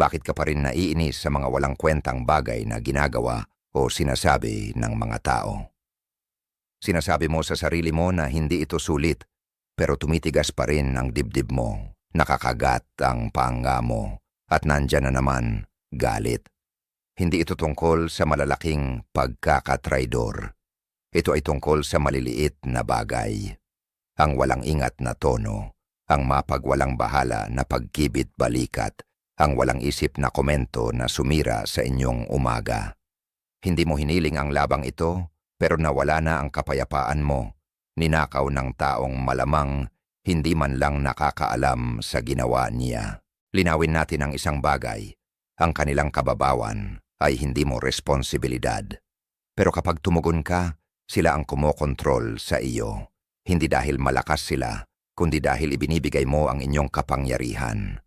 Bakit ka pa rin naiinis sa mga walang kwentang bagay na ginagawa o sinasabi ng mga tao? Sinasabi mo sa sarili mo na hindi ito sulit, pero tumitigas pa rin ang dibdib mo, nakakagat ang panga mo, at nandyan na naman, galit. Hindi ito tungkol sa malalaking pagkakatraidor. Ito ay tungkol sa maliliit na bagay. Ang walang ingat na tono, ang mapagwalang bahala na pagkibit balikat, ang walang isip na komento na sumira sa inyong umaga. Hindi mo hiniling ang labang ito, pero nawala na ang kapayapaan mo. Ninakaw ng taong malamang hindi man lang nakakaalam sa ginawa niya. Linawin natin ang isang bagay. Ang kanilang kababawan ay hindi mo responsibilidad. Pero kapag tumugon ka, sila ang kumokontrol sa iyo. Hindi dahil malakas sila, kundi dahil ibinibigay mo ang inyong kapangyarihan.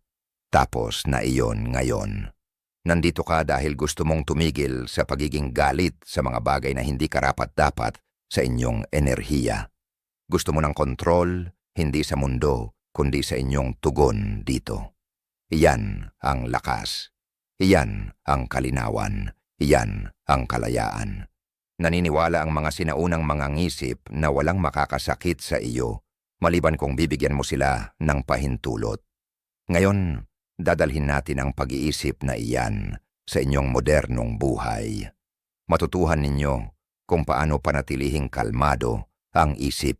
Tapos na iyon ngayon. Nandito ka dahil gusto mong tumigil sa pagiging galit sa mga bagay na hindi karapat-dapat sa inyong enerhiya. Gusto mo ng kontrol, hindi sa mundo, kundi sa inyong tugon dito. Iyan ang lakas. Iyan ang kalinawan. Iyan ang kalayaan. Naniniwala ang mga sinaunang mga ngisip na walang makakasakit sa iyo, maliban kung bibigyan mo sila ng pahintulot. Ngayon, dadalhin natin ang pag-iisip na iyan sa inyong modernong buhay. Matutuhan ninyo kung paano panatilihing kalmado ang isip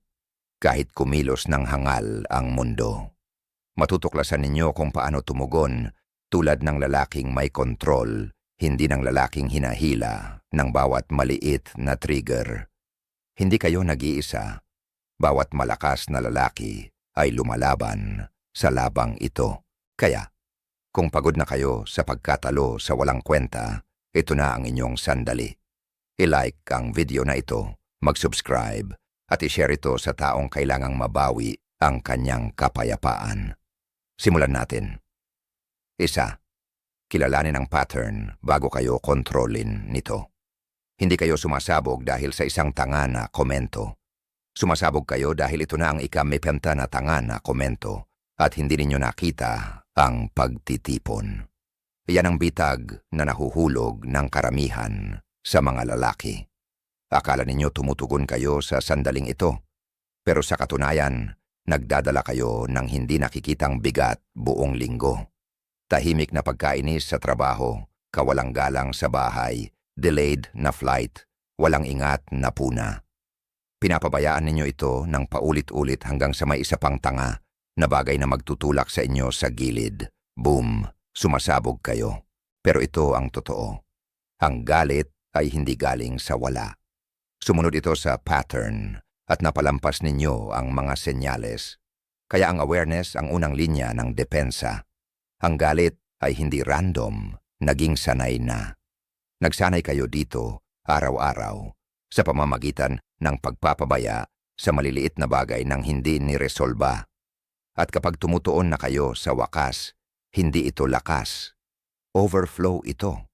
kahit kumilos ng hangal ang mundo. Matutuklasan ninyo kung paano tumugon tulad ng lalaking may kontrol, hindi ng lalaking hinahila ng bawat maliit na trigger. Hindi kayo nag-iisa. Bawat malakas na lalaki ay lumalaban sa labang ito. Kaya, kung pagod na kayo sa pagkatalo sa walang kwenta, ito na ang inyong sandali. I-like ang video na ito, mag-subscribe, at i-share ito sa taong kailangang mabawi ang kanyang kapayapaan. Simulan natin. Isa, kilalanin ang pattern bago kayo kontrolin nito. Hindi kayo sumasabog dahil sa isang tanga na komento. Sumasabog kayo dahil ito na ang ikamipenta na tanga na komento at hindi ninyo nakita ang pagtitipon. Yan ang bitag na nahuhulog ng karamihan sa mga lalaki. Akala ninyo tumutugon kayo sa sandaling ito, pero sa katunayan, nagdadala kayo ng hindi nakikitang bigat buong linggo. Tahimik na pagkainis sa trabaho, kawalang galang sa bahay, delayed na flight, walang ingat na puna. Pinapabayaan ninyo ito ng paulit-ulit hanggang sa may isa pang tanga na bagay na magtutulak sa inyo sa gilid. Boom, sumasabog kayo. Pero ito ang totoo. Ang galit ay hindi galing sa wala. Sumunod ito sa pattern at napalampas ninyo ang mga senyales. Kaya ang awareness ang unang linya ng depensa. Ang galit ay hindi random, naging sanay na. Nagsanay kayo dito, araw-araw, sa pamamagitan ng pagpapabaya sa maliliit na bagay nang hindi niresolba. At kapag tumutuon na kayo sa wakas, hindi ito lakas. Overflow ito.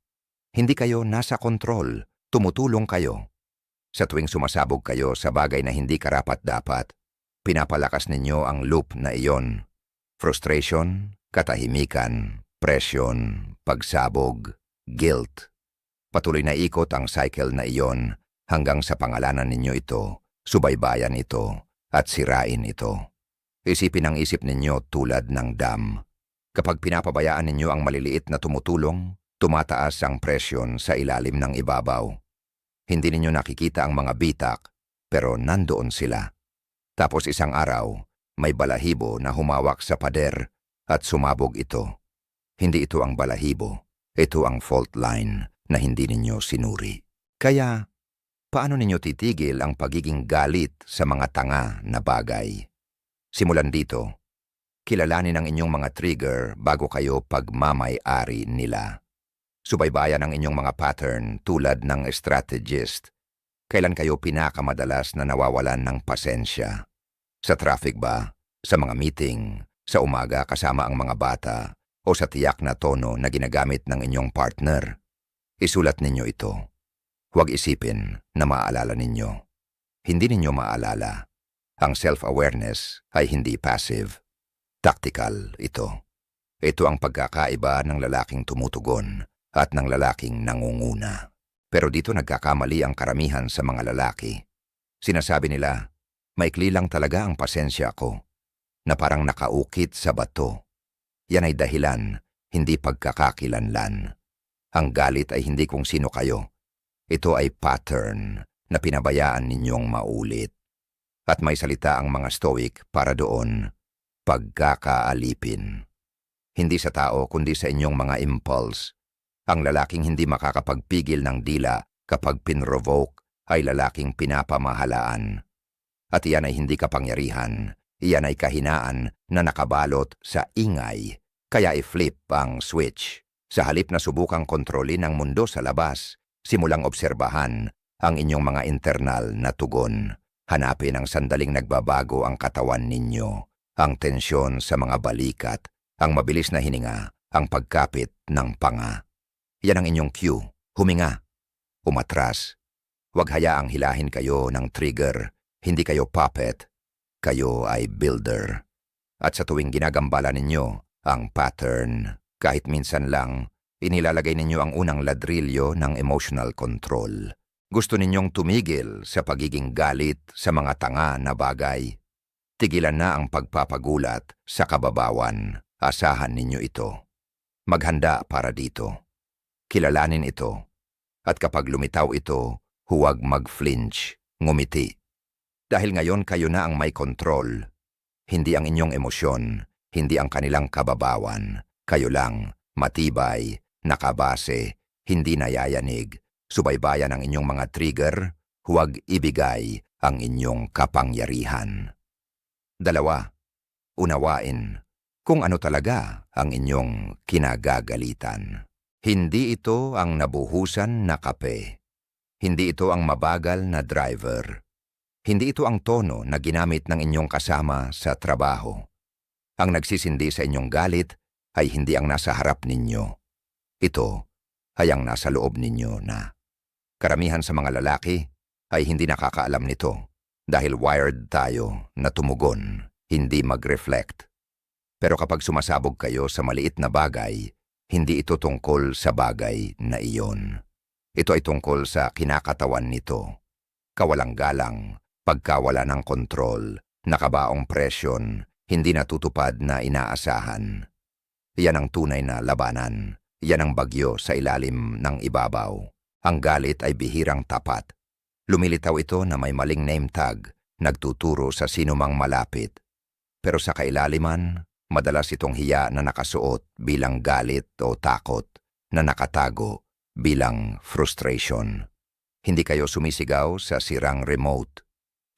Hindi kayo nasa kontrol, tumutulong kayo. Sa tuwing sumasabog kayo sa bagay na hindi karapat-dapat, pinapalakas ninyo ang loop na iyon. Frustration, katahimikan, presyon, pagsabog, guilt. Patuloy na ikot ang cycle na iyon hanggang sa pangalanan ninyo ito, subaybayan ito, at sirain ito. Isipin ang isip ninyo tulad ng dam. Kapag pinapabayaan ninyo ang maliliit na tumutulong, tumataas ang presyon sa ilalim ng ibabaw. Hindi ninyo nakikita ang mga bitak, pero nandoon sila. Tapos isang araw, may balahibo na humawak sa pader at sumabog ito. Hindi ito ang balahibo, ito ang fault line na hindi ninyo sinuri. Kaya, paano ninyo titigil ang pagiging galit sa mga tanga na bagay? Simulan dito, kilalanin ang inyong mga trigger bago kayo pagmamay-ari nila. Subaybayan ang inyong mga pattern tulad ng strategist. Kailan kayo pinakamadalas na nawawalan ng pasensya? Sa traffic ba? Sa mga meeting? Sa umaga kasama ang mga bata? O sa tiyak na tono na ginagamit ng inyong partner? Isulat ninyo ito. Huwag isipin na maaalala ninyo. Hindi ninyo maalala ang self-awareness ay hindi passive. Tactical ito. Ito ang pagkakaiba ng lalaking tumutugon at ng lalaking nangunguna. Pero dito nagkakamali ang karamihan sa mga lalaki. Sinasabi nila, maikli lang talaga ang pasensya ko, na parang nakaukit sa bato. Yan ay dahilan, hindi pagkakakilanlan. Ang galit ay hindi kung sino kayo. Ito ay pattern na pinabayaan ninyong maulit. At may salita ang mga stoic para doon, pagkakaalipin. Hindi sa tao kundi sa inyong mga impulse. Ang lalaking hindi makakapagpigil ng dila kapag pinrovoke ay lalaking pinapamahalaan. At iyan ay hindi kapangyarihan, iyan ay kahinaan na nakabalot sa ingay, kaya i-flip ang switch. Sa halip na subukang kontrolin ang mundo sa labas, simulang obserbahan ang inyong mga internal na tugon. Hanapin ang sandaling nagbabago ang katawan ninyo, ang tensyon sa mga balikat, ang mabilis na hininga, ang pagkapit ng panga. Yan ang inyong cue. Huminga. Umatras. Huwag hayaang hilahin kayo ng trigger. Hindi kayo puppet. Kayo ay builder. At sa tuwing ginagambala ninyo ang pattern, kahit minsan lang, inilalagay ninyo ang unang ladrilyo ng emotional control. Gusto ninyong tumigil sa pagiging galit sa mga tanga na bagay. Tigilan na ang pagpapagulat sa kababawan. Asahan ninyo ito. Maghanda para dito. Kilalanin ito. At kapag lumitaw ito, huwag mag-flinch, ngumiti. Dahil ngayon kayo na ang may kontrol. Hindi ang inyong emosyon, hindi ang kanilang kababawan. Kayo lang, matibay, nakabase, hindi nayayanig, subaybayan ang inyong mga trigger, huwag ibigay ang inyong kapangyarihan. Dalawa, unawain kung ano talaga ang inyong kinagagalitan. Hindi ito ang nabuhusan na kape. Hindi ito ang mabagal na driver. Hindi ito ang tono na ginamit ng inyong kasama sa trabaho. Ang nagsisindi sa inyong galit ay hindi ang nasa harap ninyo. Ito ay ang nasa loob ninyo na. Karamihan sa mga lalaki ay hindi nakakaalam nito dahil wired tayo na tumugon, hindi mag-reflect. Pero kapag sumasabog kayo sa maliit na bagay, hindi ito tungkol sa bagay na iyon. Ito ay tungkol sa kinakatawan nito. Kawalang galang, pagkawala ng kontrol, nakabaong presyon, hindi natutupad na inaasahan. Yan ang tunay na labanan. Yan ang bagyo sa ilalim ng ibabaw. Ang galit ay bihirang tapat. Lumilitaw ito na may maling name tag, nagtuturo sa sinumang malapit. Pero sa kailaliman, madalas itong hiya na nakasuot bilang galit o takot, na nakatago bilang frustration. Hindi kayo sumisigaw sa sirang remote.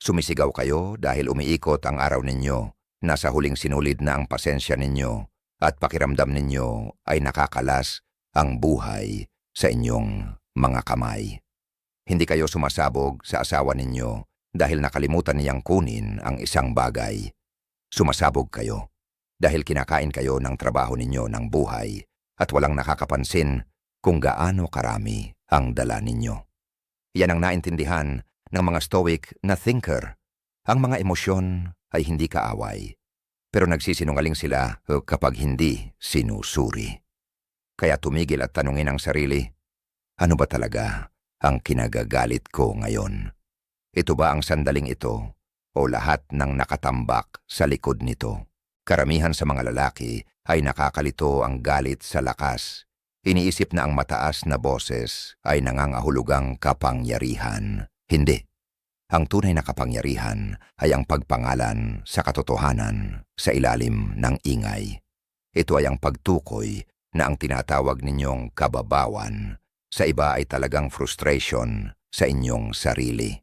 Sumisigaw kayo dahil umiikot ang araw ninyo, nasa huling sinulid na ang pasensya ninyo, at pakiramdam ninyo ay nakakalas ang buhay sa inyong mga kamay. Hindi kayo sumasabog sa asawa ninyo dahil nakalimutan niyang kunin ang isang bagay. Sumasabog kayo dahil kinakain kayo ng trabaho ninyo ng buhay at walang nakakapansin kung gaano karami ang dala ninyo. Yan ang naintindihan ng mga stoic na thinker. Ang mga emosyon ay hindi kaaway, pero nagsisinungaling sila kapag hindi sinusuri. Kaya tumigil at tanungin ang sarili, ano ba talaga ang kinagagalit ko ngayon? Ito ba ang sandaling ito o lahat ng nakatambak sa likod nito? Karamihan sa mga lalaki ay nakakalito ang galit sa lakas. Iniisip na ang mataas na boses ay nangangahulugang kapangyarihan. Hindi. Ang tunay na kapangyarihan ay ang pagpangalan sa katotohanan sa ilalim ng ingay. Ito ay ang pagtukoy na ang tinatawag ninyong kababawan sa iba ay talagang frustration sa inyong sarili.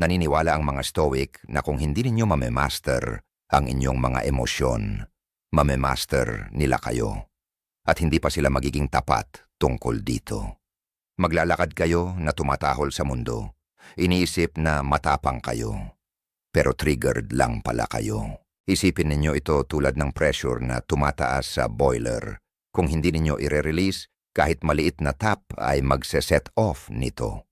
Naniniwala ang mga stoic na kung hindi ninyo mamemaster ang inyong mga emosyon, mamemaster nila kayo. At hindi pa sila magiging tapat tungkol dito. Maglalakad kayo na tumatahol sa mundo Iniisip na matapang kayo. Pero triggered lang pala kayo. Isipin ninyo ito tulad ng pressure na tumataas sa boiler. Kung hindi ninyo ire-release, kahit maliit na tap ay magse-set off nito.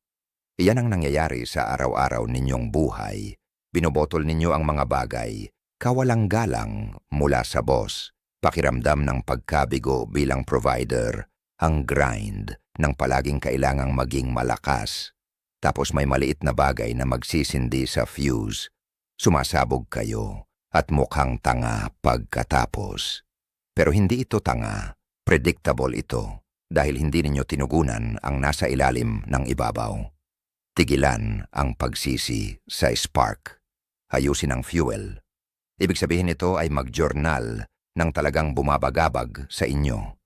Iyan ang nangyayari sa araw-araw ninyong buhay. Binobotol ninyo ang mga bagay, kawalang galang mula sa boss, pakiramdam ng pagkabigo bilang provider, ang grind ng palaging kailangang maging malakas. Tapos may maliit na bagay na magsisindi sa fuse. Sumasabog kayo at mukhang tanga pagkatapos. Pero hindi ito tanga, predictable ito dahil hindi ninyo tinugunan ang nasa ilalim ng ibabaw. Tigilan ang pagsisi sa spark. Ayusin ang fuel. Ibig sabihin nito ay mag-journal ng talagang bumabagabag sa inyo.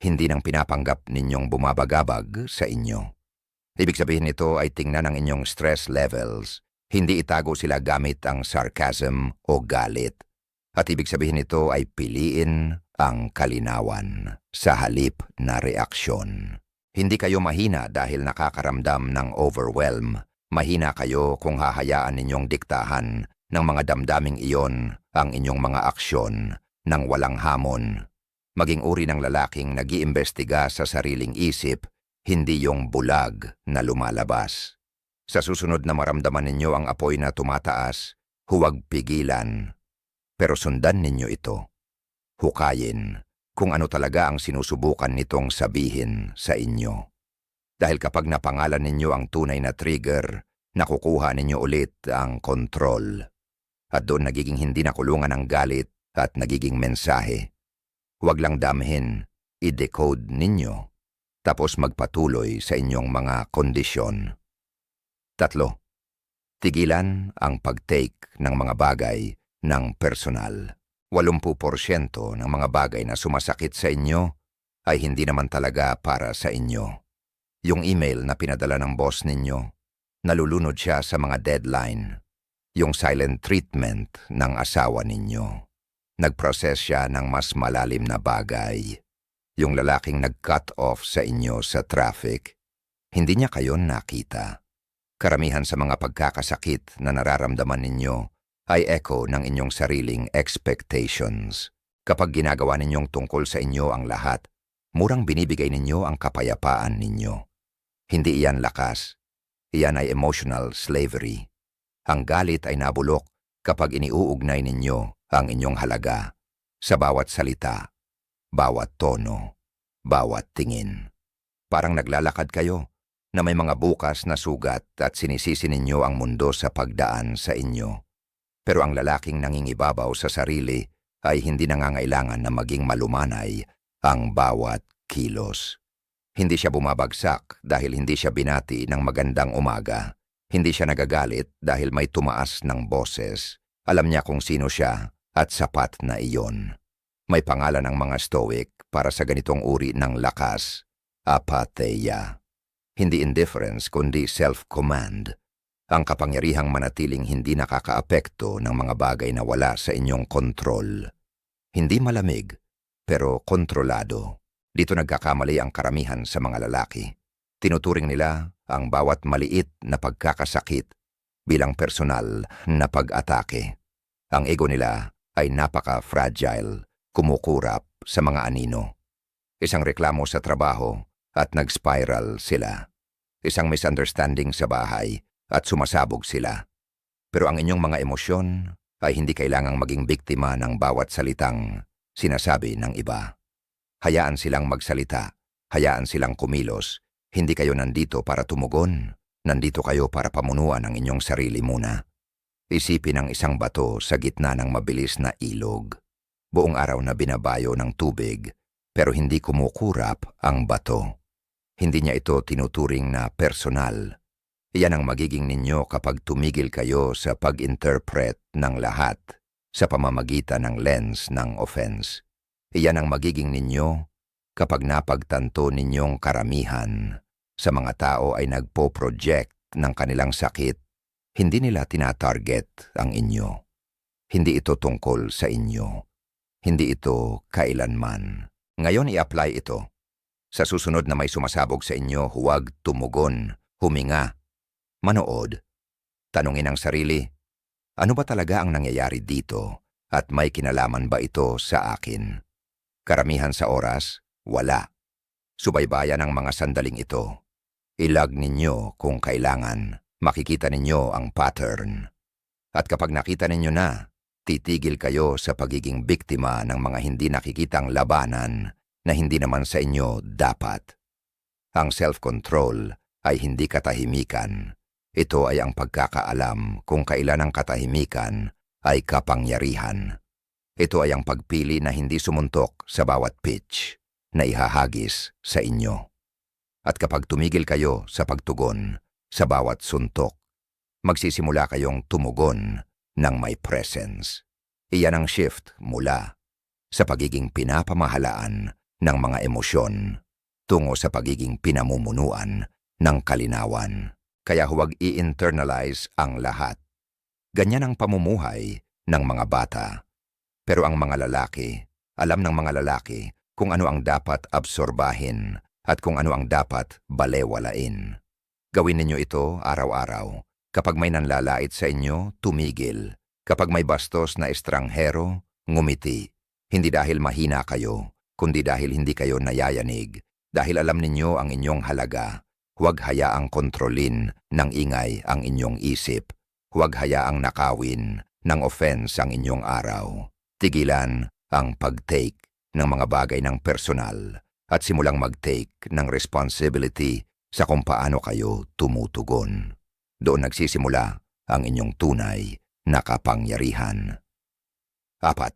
Hindi nang pinapanggap ninyong bumabagabag sa inyo. Ibig sabihin nito ay tingnan ang inyong stress levels. Hindi itago sila gamit ang sarcasm o galit. At ibig sabihin nito ay piliin ang kalinawan sa halip na reaksyon. Hindi kayo mahina dahil nakakaramdam ng overwhelm. Mahina kayo kung hahayaan ninyong diktahan ng mga damdaming iyon ang inyong mga aksyon ng walang hamon. Maging uri ng lalaking nag-iimbestiga sa sariling isip, hindi yung bulag na lumalabas. Sa susunod na maramdaman ninyo ang apoy na tumataas, huwag pigilan. Pero sundan ninyo ito. Hukayin kung ano talaga ang sinusubukan nitong sabihin sa inyo. Dahil kapag napangalan ninyo ang tunay na trigger, nakukuha ninyo ulit ang kontrol. At doon nagiging hindi nakulungan ang galit at nagiging mensahe. Huwag lang damhin, i-decode ninyo, tapos magpatuloy sa inyong mga kondisyon. Tatlo, tigilan ang pag-take ng mga bagay ng personal. 80% ng mga bagay na sumasakit sa inyo ay hindi naman talaga para sa inyo. Yung email na pinadala ng boss ninyo, nalulunod siya sa mga deadline. Yung silent treatment ng asawa ninyo. Nag-process siya ng mas malalim na bagay. Yung lalaking nag-cut off sa inyo sa traffic, hindi niya kayo nakita. Karamihan sa mga pagkakasakit na nararamdaman ninyo ay echo ng inyong sariling expectations. Kapag ginagawa ninyong tungkol sa inyo ang lahat, murang binibigay ninyo ang kapayapaan ninyo. Hindi iyan lakas. Iyan ay emotional slavery. Ang galit ay nabulok kapag iniuugnay ninyo ang inyong halaga sa bawat salita, bawat tono, bawat tingin. Parang naglalakad kayo na may mga bukas na sugat at sinisisi ninyo ang mundo sa pagdaan sa inyo. Pero ang lalaking nangingibabaw sa sarili ay hindi nangangailangan na maging malumanay ang bawat kilos. Hindi siya bumabagsak dahil hindi siya binati ng magandang umaga. Hindi siya nagagalit dahil may tumaas ng boses. Alam niya kung sino siya at sapat na iyon. May pangalan ng mga stoic para sa ganitong uri ng lakas, apatheia. Hindi indifference kundi self-command. Ang kapangyarihang manatiling hindi nakakaapekto ng mga bagay na wala sa inyong kontrol. Hindi malamig, pero kontrolado. Dito nagkakamali ang karamihan sa mga lalaki. Tinuturing nila ang bawat maliit na pagkakasakit bilang personal na pag-atake. Ang ego nila ay napaka-fragile, kumukurap sa mga anino. Isang reklamo sa trabaho at nag-spiral sila. Isang misunderstanding sa bahay at sumasabog sila. Pero ang inyong mga emosyon ay hindi kailangang maging biktima ng bawat salitang sinasabi ng iba. Hayaan silang magsalita, hayaan silang kumilos. Hindi kayo nandito para tumugon, nandito kayo para pamunuan ang inyong sarili muna. Isipin ang isang bato sa gitna ng mabilis na ilog. Buong araw na binabayo ng tubig, pero hindi kumukurap ang bato. Hindi niya ito tinuturing na personal. Iyan ang magiging ninyo kapag tumigil kayo sa pag-interpret ng lahat sa pamamagitan ng lens ng offense. Iyan ang magiging ninyo kapag napagtanto ninyong karamihan sa mga tao ay nagpo-project ng kanilang sakit hindi nila tinatarget ang inyo. Hindi ito tungkol sa inyo. Hindi ito kailanman. Ngayon i-apply ito. Sa susunod na may sumasabog sa inyo, huwag tumugon, huminga, manood. Tanungin ang sarili, ano ba talaga ang nangyayari dito at may kinalaman ba ito sa akin? Karamihan sa oras, wala. Subaybayan ang mga sandaling ito. Ilag ninyo kung kailangan makikita ninyo ang pattern. At kapag nakita ninyo na, Titigil kayo sa pagiging biktima ng mga hindi nakikitang labanan na hindi naman sa inyo dapat. Ang self-control ay hindi katahimikan. Ito ay ang pagkakaalam kung kailan ang katahimikan ay kapangyarihan. Ito ay ang pagpili na hindi sumuntok sa bawat pitch na ihahagis sa inyo. At kapag tumigil kayo sa pagtugon sa bawat suntok, magsisimula kayong tumugon ng may presence. Iyan ang shift mula sa pagiging pinapamahalaan ng mga emosyon tungo sa pagiging pinamumunuan ng kalinawan. Kaya huwag i-internalize ang lahat. Ganyan ang pamumuhay ng mga bata. Pero ang mga lalaki, alam ng mga lalaki kung ano ang dapat absorbahin at kung ano ang dapat balewalain. Gawin ninyo ito araw-araw. Kapag may nanlalait sa inyo, tumigil. Kapag may bastos na estranghero, ngumiti. Hindi dahil mahina kayo, kundi dahil hindi kayo nayayanig. Dahil alam ninyo ang inyong halaga. Huwag hayaang kontrolin ng ingay ang inyong isip. Huwag hayaang nakawin ng offense ang inyong araw. Tigilan ang pag-take ng mga bagay ng personal at simulang mag-take ng responsibility sa kung paano kayo tumutugon. Doon nagsisimula ang inyong tunay na kapangyarihan. Apat.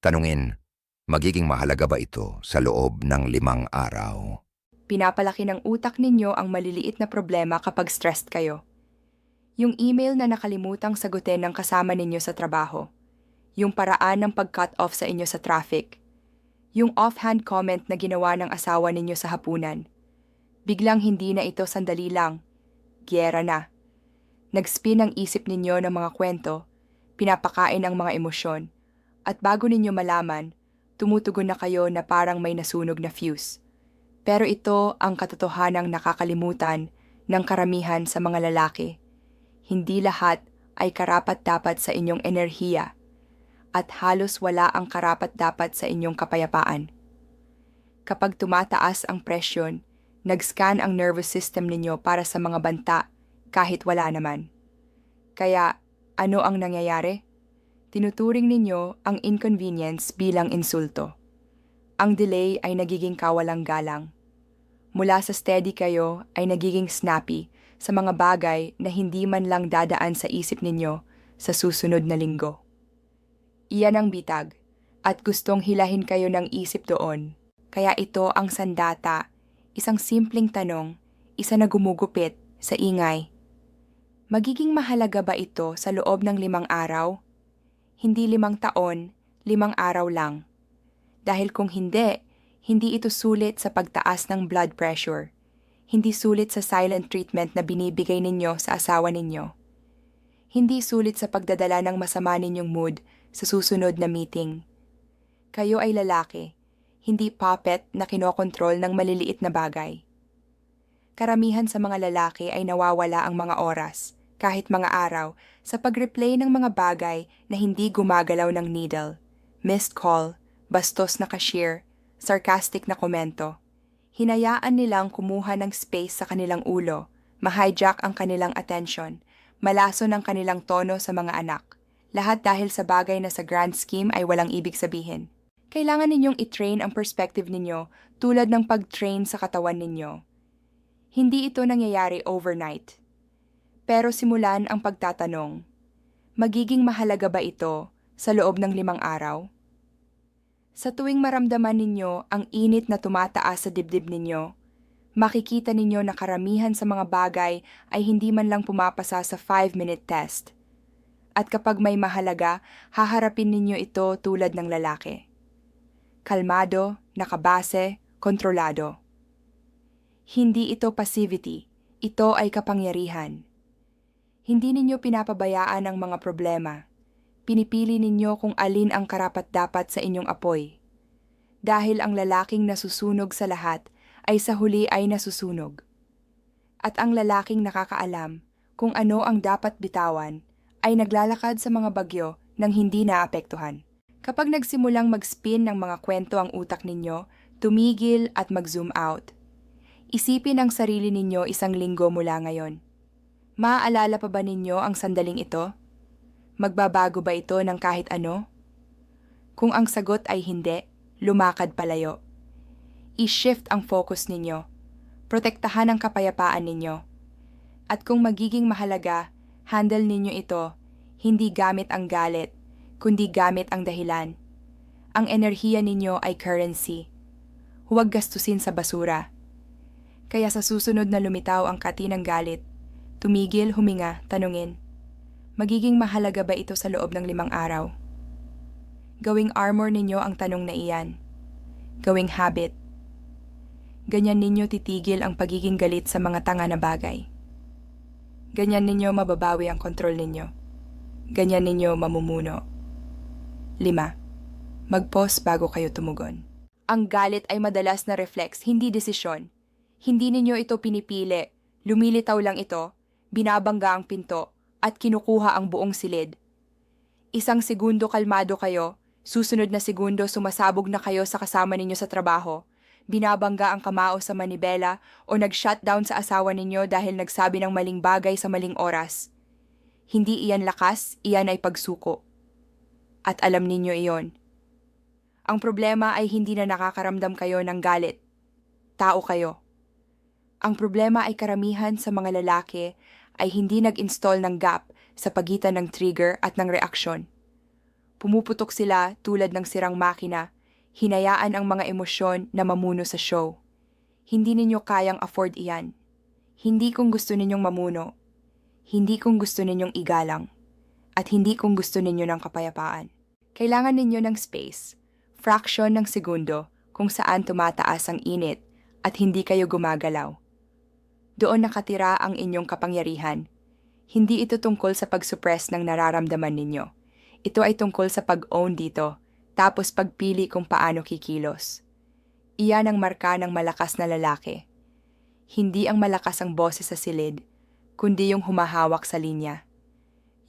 Tanungin, magiging mahalaga ba ito sa loob ng limang araw? Pinapalaki ng utak ninyo ang maliliit na problema kapag stressed kayo. Yung email na nakalimutang sagutin ng kasama ninyo sa trabaho. Yung paraan ng pag-cut off sa inyo sa traffic. Yung offhand comment na ginawa ng asawa ninyo sa hapunan. Biglang hindi na ito sandali lang. Gyera na. Nagspin ang isip ninyo ng mga kwento, pinapakain ang mga emosyon, at bago ninyo malaman, tumutugon na kayo na parang may nasunog na fuse. Pero ito ang katotohanang nakakalimutan ng karamihan sa mga lalaki. Hindi lahat ay karapat-dapat sa inyong enerhiya at halos wala ang karapat-dapat sa inyong kapayapaan. Kapag tumataas ang presyon, nag-scan ang nervous system ninyo para sa mga banta kahit wala naman. Kaya ano ang nangyayari? Tinuturing ninyo ang inconvenience bilang insulto. Ang delay ay nagiging kawalang galang. Mula sa steady kayo ay nagiging snappy sa mga bagay na hindi man lang dadaan sa isip ninyo sa susunod na linggo. Iyan ang bitag at gustong hilahin kayo ng isip doon. Kaya ito ang sandata, isang simpleng tanong, isa na gumugupit sa ingay. Magiging mahalaga ba ito sa loob ng limang araw? Hindi limang taon, limang araw lang. Dahil kung hindi, hindi ito sulit sa pagtaas ng blood pressure. Hindi sulit sa silent treatment na binibigay ninyo sa asawa ninyo. Hindi sulit sa pagdadala ng masama ninyong mood sa susunod na meeting. Kayo ay lalaki, hindi puppet na kinokontrol ng maliliit na bagay. Karamihan sa mga lalaki ay nawawala ang mga oras, kahit mga araw, sa pag-replay ng mga bagay na hindi gumagalaw ng needle. Missed call, bastos na cashier, sarcastic na komento. Hinayaan nilang kumuha ng space sa kanilang ulo, ma-hijack ang kanilang attention, malaso ng kanilang tono sa mga anak. Lahat dahil sa bagay na sa grand scheme ay walang ibig sabihin. Kailangan ninyong i-train ang perspective ninyo tulad ng pag-train sa katawan ninyo. Hindi ito nangyayari overnight. Pero simulan ang pagtatanong, magiging mahalaga ba ito sa loob ng limang araw? Sa tuwing maramdaman ninyo ang init na tumataas sa dibdib ninyo, makikita ninyo na karamihan sa mga bagay ay hindi man lang pumapasa sa 5-minute test. At kapag may mahalaga, haharapin ninyo ito tulad ng lalaki. Kalmado, nakabase, kontrolado. Hindi ito passivity, ito ay kapangyarihan. Hindi ninyo pinapabayaan ang mga problema. Pinipili ninyo kung alin ang karapat-dapat sa inyong apoy. Dahil ang lalaking nasusunog sa lahat ay sa huli ay nasusunog. At ang lalaking nakakaalam kung ano ang dapat bitawan ay naglalakad sa mga bagyo nang hindi naapektuhan. Kapag nagsimulang mag-spin ng mga kwento ang utak ninyo, tumigil at mag-zoom out. Isipin ang sarili ninyo isang linggo mula ngayon. Maaalala pa ba ninyo ang sandaling ito? Magbabago ba ito ng kahit ano? Kung ang sagot ay hindi, lumakad palayo. I-shift ang focus ninyo. Protektahan ang kapayapaan ninyo. At kung magiging mahalaga, handle ninyo ito, hindi gamit ang galit, kundi gamit ang dahilan. Ang enerhiya ninyo ay currency. Huwag gastusin sa basura. Kaya sa susunod na lumitaw ang kati ng galit, tumigil, huminga, tanungin. Magiging mahalaga ba ito sa loob ng limang araw? Gawing armor ninyo ang tanong na iyan. Gawing habit. Ganyan ninyo titigil ang pagiging galit sa mga tanga na bagay. Ganyan ninyo mababawi ang kontrol ninyo. Ganyan ninyo mamumuno. 5. Mag-pause bago kayo tumugon. Ang galit ay madalas na reflex, hindi desisyon. Hindi ninyo ito pinipili, lumilitaw lang ito, binabangga ang pinto, at kinukuha ang buong silid. Isang segundo kalmado kayo, susunod na segundo sumasabog na kayo sa kasama ninyo sa trabaho, binabangga ang kamao sa manibela o nag-shutdown sa asawa ninyo dahil nagsabi ng maling bagay sa maling oras. Hindi iyan lakas, iyan ay pagsuko. At alam ninyo iyon. Ang problema ay hindi na nakakaramdam kayo ng galit. Tao kayo. Ang problema ay karamihan sa mga lalaki ay hindi nag-install ng gap sa pagitan ng trigger at ng reaksyon. Pumuputok sila tulad ng sirang makina, hinayaan ang mga emosyon na mamuno sa show. Hindi ninyo kayang afford iyan. Hindi kung gusto ninyong mamuno. Hindi kung gusto ninyong igalang. At hindi kung gusto ninyo ng kapayapaan. Kailangan ninyo ng space, fraction ng segundo kung saan tumataas ang init at hindi kayo gumagalaw. Doon nakatira ang inyong kapangyarihan. Hindi ito tungkol sa pag-suppress ng nararamdaman ninyo. Ito ay tungkol sa pag-own dito, tapos pagpili kung paano kikilos. Iyan ang marka ng malakas na lalaki. Hindi ang malakas ang boses sa silid, kundi yung humahawak sa linya.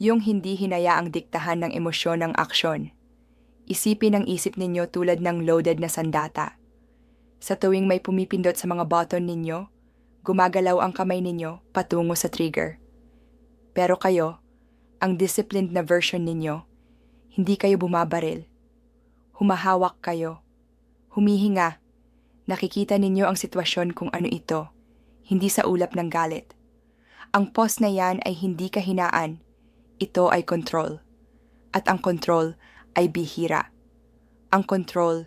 Yung hindi hinayaang diktahan ng emosyon ng aksyon. Isipin ang isip ninyo tulad ng loaded na sandata. Sa tuwing may pumipindot sa mga button ninyo, gumagalaw ang kamay ninyo patungo sa trigger. Pero kayo, ang disciplined na version ninyo, hindi kayo bumabaril. Humahawak kayo. Humihinga. Nakikita ninyo ang sitwasyon kung ano ito, hindi sa ulap ng galit. Ang pause na yan ay hindi kahinaan. Ito ay control. At ang control ay bihira. Ang control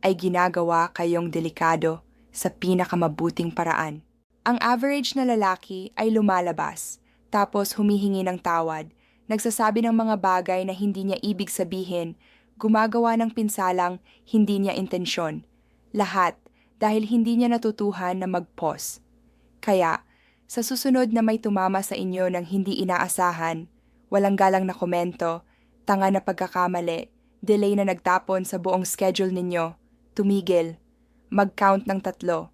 ay ginagawa kayong delikado sa pinakamabuting paraan. Ang average na lalaki ay lumalabas, tapos humihingi ng tawad, nagsasabi ng mga bagay na hindi niya ibig sabihin, gumagawa ng pinsalang hindi niya intensyon. Lahat dahil hindi niya natutuhan na mag-pause. Kaya, sa susunod na may tumama sa inyo ng hindi inaasahan, walang galang na komento, tanga na pagkakamali, delay na nagtapon sa buong schedule ninyo, tumigil, mag-count ng tatlo,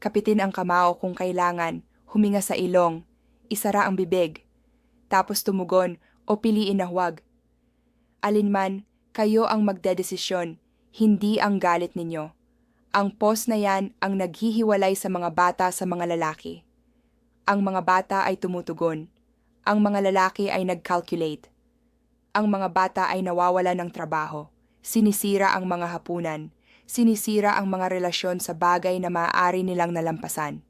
kapitin ang kamao kung kailangan, huminga sa ilong, isara ang bibig, tapos tumugon o piliin na huwag. Alinman, kayo ang magdedesisyon, hindi ang galit ninyo. Ang pause na yan ang naghihiwalay sa mga bata sa mga lalaki. Ang mga bata ay tumutugon. Ang mga lalaki ay nag-calculate. Ang mga bata ay nawawala ng trabaho. Sinisira ang mga hapunan. Sinisira ang mga relasyon sa bagay na maaari nilang nalampasan.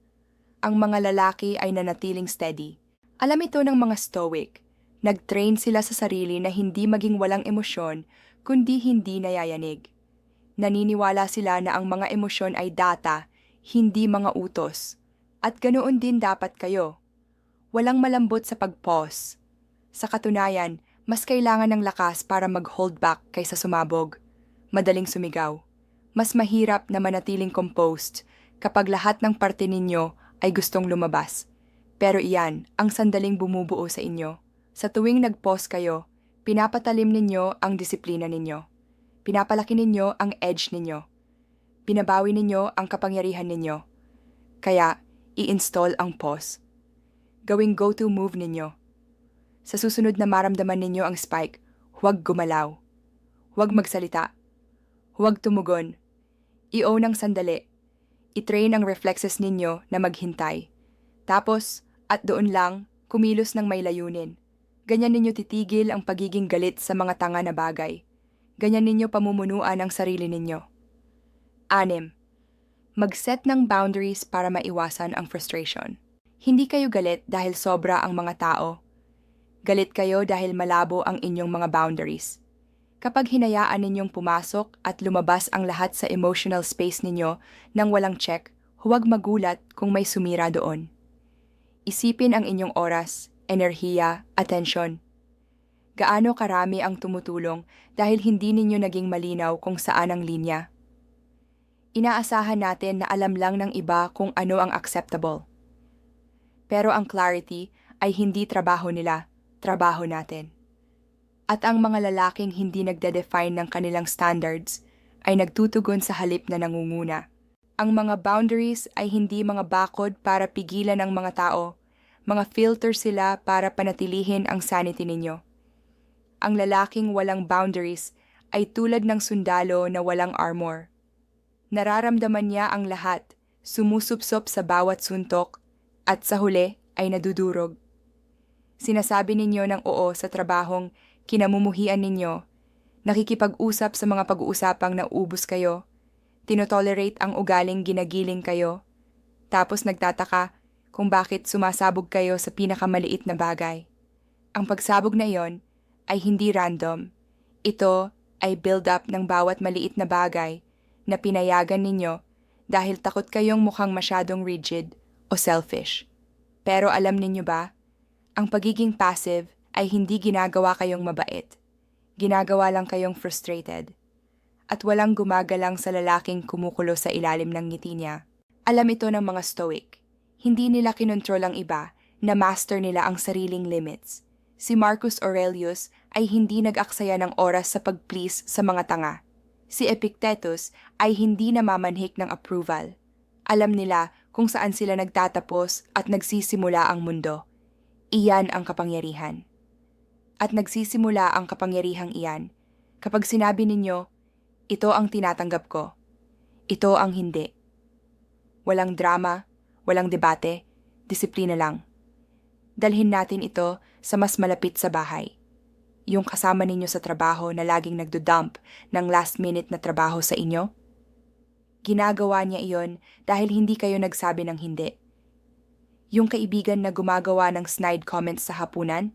Ang mga lalaki ay nanatiling steady. Alam ito ng mga stoic. Nag-train sila sa sarili na hindi maging walang emosyon, kundi hindi nayayanig. Naniniwala sila na ang mga emosyon ay data, hindi mga utos. At ganoon din dapat kayo. Walang malambot sa pag-pause. Sa katunayan, mas kailangan ng lakas para mag-hold back kaysa sumabog. Madaling sumigaw. Mas mahirap na manatiling composed kapag lahat ng parte ninyo ay gustong lumabas. Pero iyan ang sandaling bumubuo sa inyo. Sa tuwing nag-pause kayo, pinapatalim ninyo ang disiplina ninyo. Pinapalaki ninyo ang edge ninyo. Binabawi ninyo ang kapangyarihan ninyo. Kaya, i-install ang pause. Gawing go-to move ninyo. Sa susunod na maramdaman ninyo ang spike, huwag gumalaw. Huwag magsalita. Huwag tumugon. I-own ang sandali. I-train ang reflexes ninyo na maghintay. Tapos, at doon lang, kumilos ng may layunin. Ganyan ninyo titigil ang pagiging galit sa mga tanga na bagay. Ganyan ninyo pamumunuan ang sarili ninyo. Anim, mag-set ng boundaries para maiwasan ang frustration. Hindi kayo galit dahil sobra ang mga tao. Galit kayo dahil malabo ang inyong mga boundaries. Kapag hinayaan ninyong pumasok at lumabas ang lahat sa emotional space ninyo nang walang check, huwag magulat kung may sumira doon. Isipin ang inyong oras, enerhiya, atensyon. Gaano karami ang tumutulong dahil hindi ninyo naging malinaw kung saan ang linya. Inaasahan natin na alam lang ng iba kung ano ang acceptable. Pero ang clarity ay hindi trabaho nila, trabaho natin. At ang mga lalaking hindi nagde-define ng kanilang standards ay nagtutugon sa halip na nangunguna. Ang mga boundaries ay hindi mga bakod para pigilan ang mga tao, mga filter sila para panatilihin ang sanity ninyo. Ang lalaking walang boundaries ay tulad ng sundalo na walang armor. Nararamdaman niya ang lahat, sumusupsop sa bawat suntok, at sa huli ay nadudurog. Sinasabi ninyo ng oo sa trabahong kinamumuhian ninyo, nakikipag-usap sa mga pag-uusapang naubos kayo, tinotolerate ang ugaling ginagiling kayo, tapos nagtataka kung bakit sumasabog kayo sa pinakamaliit na bagay. Ang pagsabog na iyon ay hindi random. Ito ay build-up ng bawat maliit na bagay na pinayagan ninyo dahil takot kayong mukhang masyadong rigid o selfish. Pero alam ninyo ba, ang pagiging passive ay hindi ginagawa kayong mabait. Ginagawa lang kayong frustrated. At walang gumagalang sa lalaking kumukulo sa ilalim ng ngiti niya. Alam ito ng mga stoic. Hindi nila kinontrol ang iba na master nila ang sariling limits. Si Marcus Aurelius ay hindi nag-aksaya ng oras sa pag-please sa mga tanga si Epictetus ay hindi namamanhik ng approval. Alam nila kung saan sila nagtatapos at nagsisimula ang mundo. Iyan ang kapangyarihan. At nagsisimula ang kapangyarihang iyan kapag sinabi ninyo, ito ang tinatanggap ko. Ito ang hindi. Walang drama, walang debate, disiplina lang. Dalhin natin ito sa mas malapit sa bahay yung kasama ninyo sa trabaho na laging nagdodump ng last minute na trabaho sa inyo? Ginagawa niya iyon dahil hindi kayo nagsabi ng hindi. Yung kaibigan na gumagawa ng snide comments sa hapunan?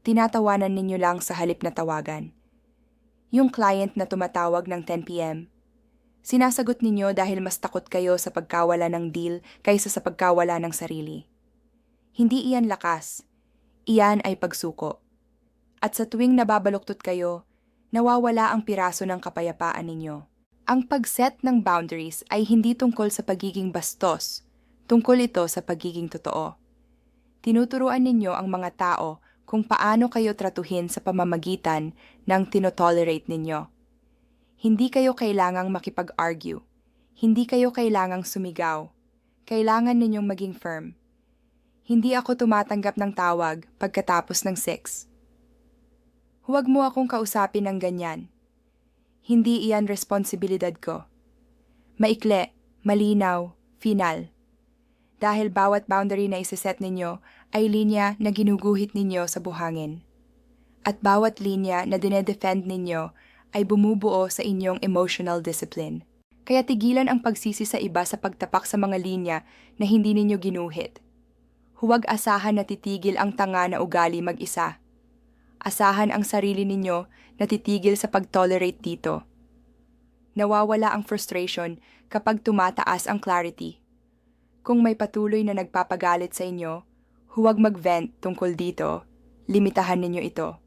Tinatawanan ninyo lang sa halip na tawagan. Yung client na tumatawag ng 10pm, sinasagot ninyo dahil mas takot kayo sa pagkawala ng deal kaysa sa pagkawala ng sarili. Hindi iyan lakas, iyan ay pagsuko at sa tuwing nababaluktot kayo, nawawala ang piraso ng kapayapaan ninyo. Ang pag-set ng boundaries ay hindi tungkol sa pagiging bastos, tungkol ito sa pagiging totoo. Tinuturuan ninyo ang mga tao kung paano kayo tratuhin sa pamamagitan ng tinotolerate ninyo. Hindi kayo kailangang makipag-argue. Hindi kayo kailangang sumigaw. Kailangan ninyong maging firm. Hindi ako tumatanggap ng tawag pagkatapos ng sex. Huwag mo akong kausapin ng ganyan. Hindi iyan responsibilidad ko. Maikli, malinaw, final. Dahil bawat boundary na isiset ninyo ay linya na ginuguhit ninyo sa buhangin. At bawat linya na dinedefend ninyo ay bumubuo sa inyong emotional discipline. Kaya tigilan ang pagsisi sa iba sa pagtapak sa mga linya na hindi ninyo ginuhit. Huwag asahan na titigil ang tanga na ugali mag-isa asahan ang sarili ninyo na titigil sa pag-tolerate dito. Nawawala ang frustration kapag tumataas ang clarity. Kung may patuloy na nagpapagalit sa inyo, huwag mag-vent tungkol dito, limitahan ninyo ito.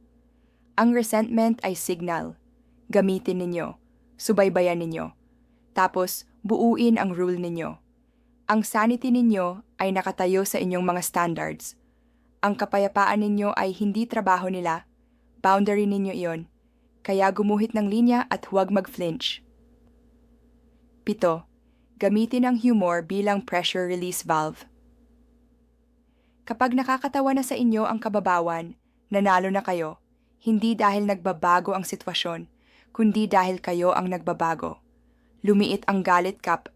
Ang resentment ay signal. Gamitin ninyo, subaybayan ninyo. Tapos, buuin ang rule ninyo. Ang sanity ninyo ay nakatayo sa inyong mga standards – ang kapayapaan ninyo ay hindi trabaho nila, boundary ninyo iyon, kaya gumuhit ng linya at huwag mag-flinch. Pito, gamitin ang humor bilang pressure release valve. Kapag nakakatawa na sa inyo ang kababawan, nanalo na kayo, hindi dahil nagbabago ang sitwasyon, kundi dahil kayo ang nagbabago. Lumiit ang galit cap